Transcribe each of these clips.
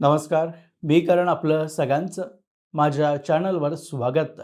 नमस्कार. मी करण आपलं सगळ्यांचं माझ्या चॅनलवर स्वागत.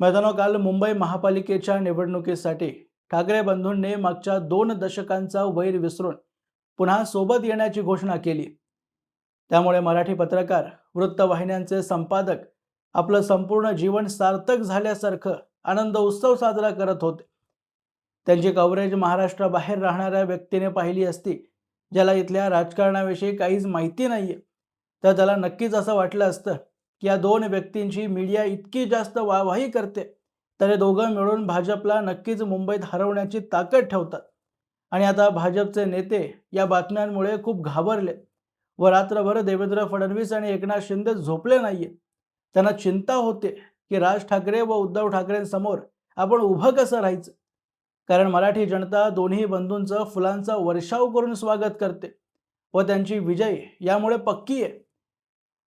मैदानो काल मुंबई महापालिकेच्या निवडणुकीसाठी ठाकरे बंधूंनी मागच्या दोन दशकांचा वैर विसरून पुन्हा सोबत येण्याची घोषणा केली. त्यामुळे मराठी पत्रकार वृत्तवाहिन्यांचे संपादक आपलं संपूर्ण जीवन सार्थक झाल्यासारखं आनंद उत्सव साजरा करत होते. त्यांची कव्हरेज महाराष्ट्राबाहेर राहणाऱ्या व्यक्तीने पाहिली असती. ज्याला इथल्या राजकारणाविषयी काहीच माहिती नाहीये. तर त्याला नक्कीच असं वाटलं असतं की या दोन व्यक्तींची मीडिया इतकी जास्त वाहवाही करते तर हे दोघं मिळून भाजपला नक्कीच मुंबईत हरवण्याची ताकद ठेवतात. आणि आता भाजपचे नेते या बातम्यांमुळे खूप घाबरले व रात्रभर देवेंद्र फडणवीस आणि एकनाथ शिंदे झोपले नाहीये. त्यांना चिंता होते की राज ठाकरे व उद्धव ठाकरेंसमोर आपण उभं कसं राहायचं? कारण मराठी जनता दोन्ही बंधूंचं फुलांचा वर्षाव करून स्वागत करते व त्यांची विजय यामुळे पक्की आहे.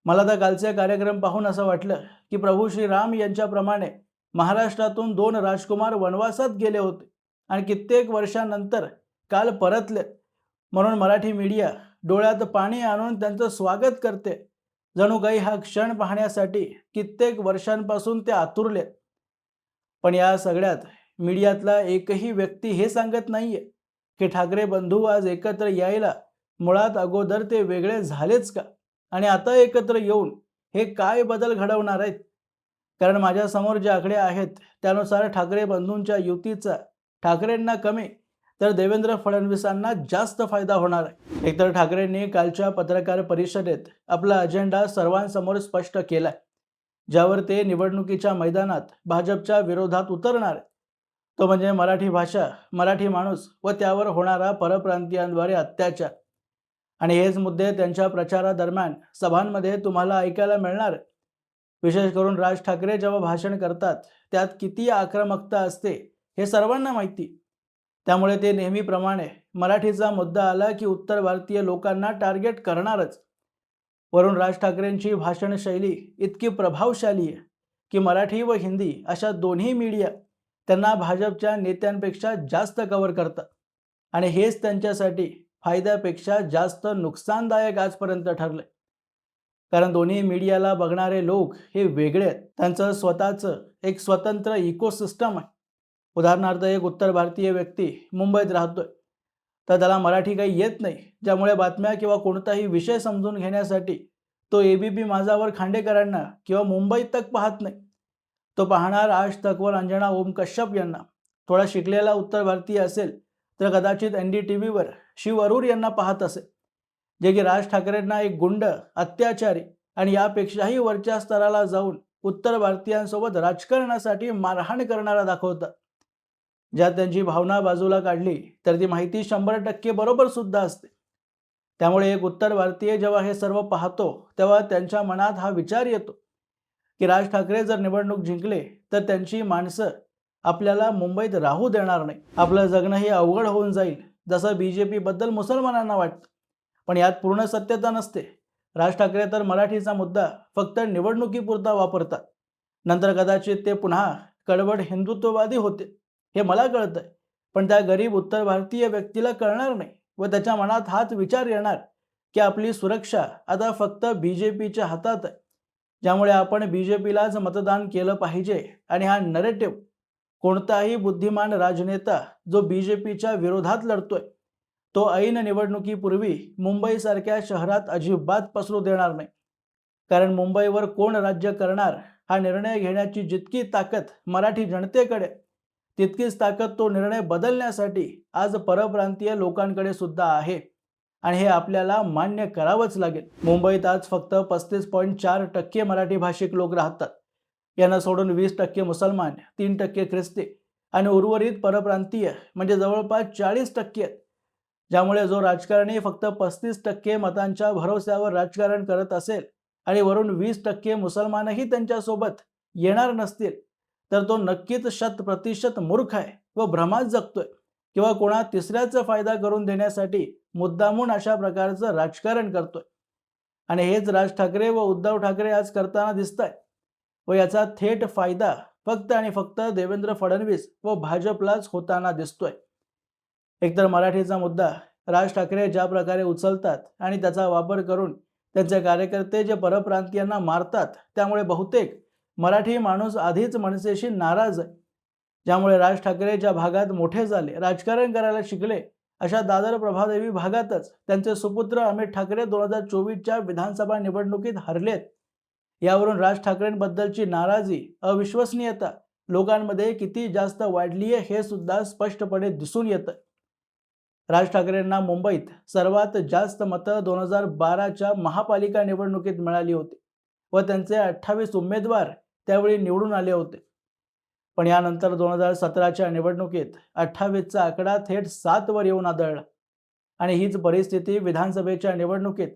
मला तर कालचे कार्यक्रम पाहून असं वाटलं की प्रभू श्रीराम यांच्याप्रमाणे महाराष्ट्रातून दोन राजकुमार वनवासात गेले होते आणि कित्येक वर्षानंतर काल परतले. म्हणून मराठी मीडिया डोळ्यात पाणी आणून त्यांचं स्वागत करते. जणू काही हा क्षण पाहण्यासाठी कित्येक वर्षांपासून ते आतुरले. पण या सगळ्यात मीडियातला एकही व्यक्ती हे सांगत नाहीये की ठाकरे बंधू आज एकत्र यायला मुळात अगोदर ते वेगळे झालेच का? आणि आता एकत्र येऊन हे काय बदल घडवणार आहेत? कारण माझ्यासमोर जे आकडे आहेत त्यानुसार ठाकरे बंधूंच्या युतीचा ठाकरेंना कमी तर देवेंद्र फडणवीसांना जास्त फायदा होणार आहे. एकतर ठाकरेंनी कालच्या पत्रकार परिषदेत आपला अजेंडा सर्वांसमोर स्पष्ट केलाय ज्यावर ते निवडणुकीच्या मैदानात भाजपच्या विरोधात उतरणार आहेत. तो म्हणजे मराठी भाषा मराठी माणूस व त्यावर होणारा परप्रांतीयांद्वारे अत्याचार. आणि हेच मुद्दे त्यांच्या प्रचारादरम्यान सभांमध्ये तुम्हाला ऐकायला मिळणार. विशेष करून राज ठाकरे जेव्हा भाषण करतात त्यात किती आक्रमकता असते हे सर्वांना माहिती. त्यामुळे ते नेहमीप्रमाणे मराठीचा मुद्दा आला की उत्तर भारतीय लोकांना टार्गेट करणारच. वरून राज ठाकरेंची भाषणशैली इतकी प्रभावशाली आहे की मराठी व हिंदी अशा दोन्ही मीडिया त्यांना भाजपच्या नेत्यांपेक्षा जास्त कव्हर करतं. आणि हेच त्यांच्यासाठी फायद्यापेक्षा जास्त नुकसानदायक आजपर्यंत ठरले कारण दोन्ही मीडियाला बघणारे लोक हे वेगळे आहेत. त्यांचं स्वतःचं एक स्वतंत्र इकोसिस्टम आहे. उदाहरणार्थ एक उत्तर भारतीय व्यक्ती मुंबईत राहतोय. तर त्याला मराठी काही येत नाही. ज्यामुळे बातम्या किंवा कोणताही विषय समजून घेण्यासाठी तो एबीपी माझावर खांडेकरांना किंवा मुंबई तक पाहत नाही. तो पाहणार आज तकवर अंजना ओम कश्यप यांना. थोडा शिकलेला उत्तर भारतीय असेल तर कदाचित एन डी टी व्हीवर शिव अरूर यांना पाहत असेल. जे की राज ठाकरेंना एक गुंड अत्याचारी आणि यापेक्षाही वरच्या स्तराला जाऊन उत्तर भारतीयांसोबत राजकारणासाठी मारहाण करणारा दाखवतात ज्यात त्यांची भावना बाजूला काढली तर ती माहिती शंभर टक्के बरोबर सुद्धा असते. त्यामुळे एक उत्तर भारतीय जेव्हा हे सर्व पाहतो तेव्हा त्यांच्या मनात हा विचार येतो. की राज ठाकरे जर निवडणूक जिंकले तर त्यांची माणसं आपल्याला मुंबईत राहू देणार नाही. आपलं जगणंही अवघड होऊन जाईल जसं बी जे पीबद्दल मुसलमानांना वाटतं. पण यात पूर्ण सत्यता नसते. राज ठाकरे तर मराठीचा मुद्दा फक्त निवडणुकीपुरता वापरतात. नंतर कदाचित ते पुन्हा कडवड हिंदुत्ववादी होते. हे मला कळतंय. पण त्या गरीब उत्तर भारतीय व्यक्तीला कळणार नाही व त्याच्या मनात हाच विचार येणार की आपली सुरक्षा आता फक्त बी जे पीच्या हातात आहे. ज्यामुळे आपण बी जे पीलाच मतदान केलं पाहिजे. आणि हा नरेटिव्ह कोणताही बुद्धिमान राजनेता जो बी जे पीच्या विरोधात लढतोय तो ऐन निवडणुकीपूर्वी मुंबईसारख्या शहरात अजिबात पसरू देणार नाही. कारण मुंबईवर कोण राज्य करणार हा निर्णय घेण्याची जितकी ताकद मराठी जनतेकडे तितकीच ताकद तो निर्णय बदलण्यासाठी आज परप्रांतीय लोकांकडे सुद्धा आहे. आणि हे आपल्याला मान्य करावंच लागेल. मुंबईत आज फक्त पस्तीस पॉईंट चार टक्के मराठी भाषिक लोक राहतात. यांना सोडून वीस टक्के मुसलमान तीन टक्के ख्रिस्ती आणि उर्वरित परप्रांतीय म्हणजे जवळपास चाळीस टक्के आहेत. ज्यामुळे जो राजकारणी फक्त पस्तीस टक्के मतांच्या भरोश्यावर राजकारण करत असेल आणि वरून वीस टक्के मुसलमानही त्यांच्यासोबत येणार नसतील तर तो नक्कीच शत प्रतिशत मूर्ख आहे व भ्रमात जगतोय किंवा कोणा तिसऱ्याचा फायदा करून देण्यासाठी मुद्दामून अशा प्रकारचं राजकारण करतोय. आणि हेच राज ठाकरे व उद्धव ठाकरे आज करताना दिसत आहे व याचा थेट फायदा फक्त आणि फक्त देवेंद्र फडणवीस व भाजपलाच होताना दिसतोय. एकतर मराठीचा मुद्दा राज ठाकरे ज्या प्रकारे उचलतात आणि त्याचा वापर करून त्यांचे कार्यकर्ते जे परप्रांतीयांना मारतात त्यामुळे बहुतेक मराठी माणूस आधीच मनसेशी नाराज आहे. ज्यामुळे राज ठाकरे ज्या भागात मोठे झाले राजकारण करायला शिकले अशा दादर प्रभादेवी भागातच त्यांचे सुपुत्र अमित ठाकरे दोन हजार चोवीसच्या विधानसभा निवडणुकीत हरलेत. यावरून राज ठाकरेंबद्दलची नाराजी अविश्वसनीयता लोकांमध्ये किती जास्त वाढली आहे हे सुद्धा स्पष्टपणे दिसून येतं राज ठाकरेंना मुंबईत सर्वात जास्त मतं दोन हजार बाराच्या महापालिका निवडणुकीत मिळाली होती व त्यांचे अठ्ठावीस उमेदवार त्यावेळी निवडून आले होते. पण यानंतर दोन हजार सतराच्या निवडणुकीत अठ्ठावीसचा आकडा थेट सातवर येऊन आदळला. आणि हीच परिस्थिती विधानसभेच्या निवडणुकीत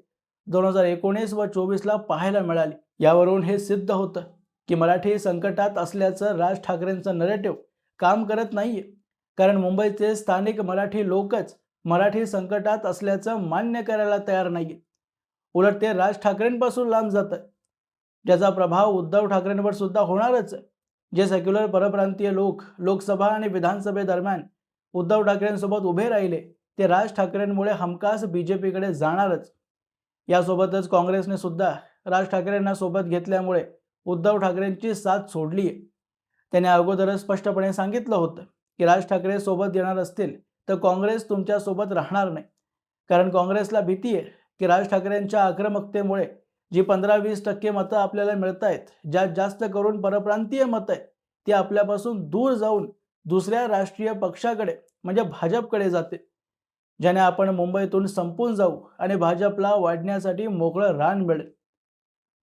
दोन हजार एकोणीस व चोवीसला पाहायला मिळाली. यावरून हे सिद्ध होतं की मराठी संकटात असल्याचं राज ठाकरेंचं नरेटिव्ह काम करत नाहीये. कारण मुंबईचे स्थानिक मराठी लोकच मराठी संकटात असल्याचं मान्य करायला तयार नाहीये. उलट ते राज ठाकरेंपासून लांब जात. ज्याचा प्रभाव उद्धव ठाकरेंवर सुद्धा होणारच आहे. जे सेक्युलर परप्रांतीय लोक लोकसभा आणि विधानसभेदरम्यान उद्धव ठाकरेंसोबत उभे राहिले ते राज ठाकरेंमुळे हमखास बी जे पीकडे जाणारच. यासोबतच काँग्रेसने सुद्धा राज ठाकरेंना सोबत घेतल्यामुळे उद्धव ठाकरेंची साथ सोडली आहे. त्याने अगोदरच स्पष्टपणे सांगितलं होतं की राज ठाकरे सोबत येणार असतील तर काँग्रेस तुमच्यासोबत राहणार नाही. कारण काँग्रेसला भीती आहे की राज ठाकरेंच्या आक्रमकतेमुळे जी पंधरा वीस टक्के मतं आपल्याला मिळत आहेत ज्यात जास्त करून परप्रांतीय मतं आहे ती आपल्यापासून दूर जाऊन दुसऱ्या राष्ट्रीय पक्षाकडे म्हणजे भाजपकडे जाते. ज्याने आपण मुंबईतून संपून जाऊ आणि भाजपला वाढण्यासाठी मोकळं रान मिळेल.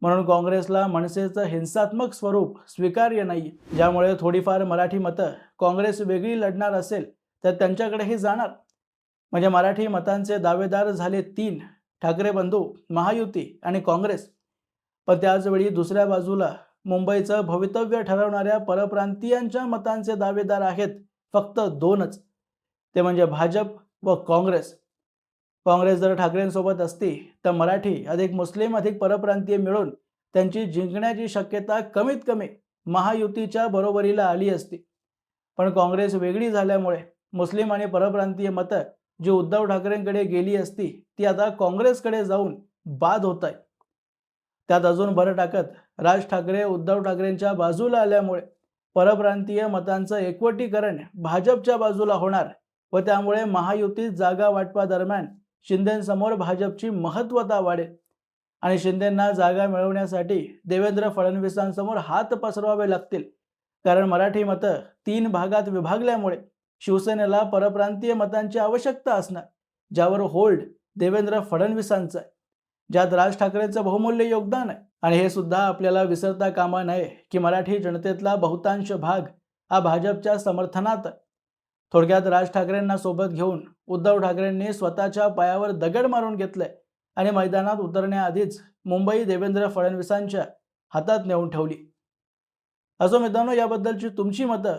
म्हणून काँग्रेसला मनसेचं हिंसात्मक स्वरूप स्वीकार्य नाही ज्यामुळे थोडीफार मराठी मतं काँग्रेस वेगळी लढणार असेल तर त्यांच्याकडेही जाणार. म्हणजे मराठी मतांचे दावेदार झाले तीन ठाकरे बंधू महायुती आणि काँग्रेस. पण त्याचवेळी दुसऱ्या बाजूला मुंबईचं भवितव्य ठरवणाऱ्या परप्रांतीयांच्या मतांचे दावेदार आहेत फक्त दोनच. ते म्हणजे भाजप व काँग्रेस. काँग्रेस जर ठाकरेंसोबत असती तर मराठी अधिक मुस्लिम अधिक परप्रांतीय मिळून त्यांची जिंकण्याची शक्यता कमीत कमी महायुतीच्या बरोबरीला आली असती. पण काँग्रेस वेगळी झाल्यामुळे मुस्लिम आणि परप्रांतीय मतं जी उद्धव ठाकरेंकडे गेली असती ती आता काँग्रेसकडे जाऊन बाद होत आहे त्यात अजून भर टाकत राज ठाकरे उद्धव ठाकरेंच्या बाजूला आल्यामुळे परप्रांतीय मतांचं एकवटीकरण भाजपच्या बाजूला होणार व त्यामुळे महायुतीत जागा वाटपादरम्यान शिंदेसमोर भाजपची महत्वता वाढेल आणि शिंदेंना जागा मिळवण्यासाठी देवेंद्र फडणवीसांसमोर हात पसरवावे लागतील. कारण मराठी मतं तीन भागात विभागल्यामुळे शिवसेनेला परप्रांतीय मतांची आवश्यकता असणार ज्यावर होल्ड देवेंद्र फडणवीसांचं आहे ज्यात राज ठाकरेंचं बहुमूल्य योगदान आहे. आणि हे सुद्धा आपल्याला विसरता कामा नये की मराठी जनतेतला बहुतांश भाग हा भाजपच्या समर्थनात आहे. थोडक्यात राज ठाकरेंना सोबत घेऊन उद्धव ठाकरेंनी स्वतःच्या पायावर दगड मारून घेतलंय आणि मैदानात उतरण्याआधीच मुंबई देवेंद्र फडणवीसांच्या हातात नेऊन ठेवली. असो मित्रांनो याबद्दलची तुमची मतं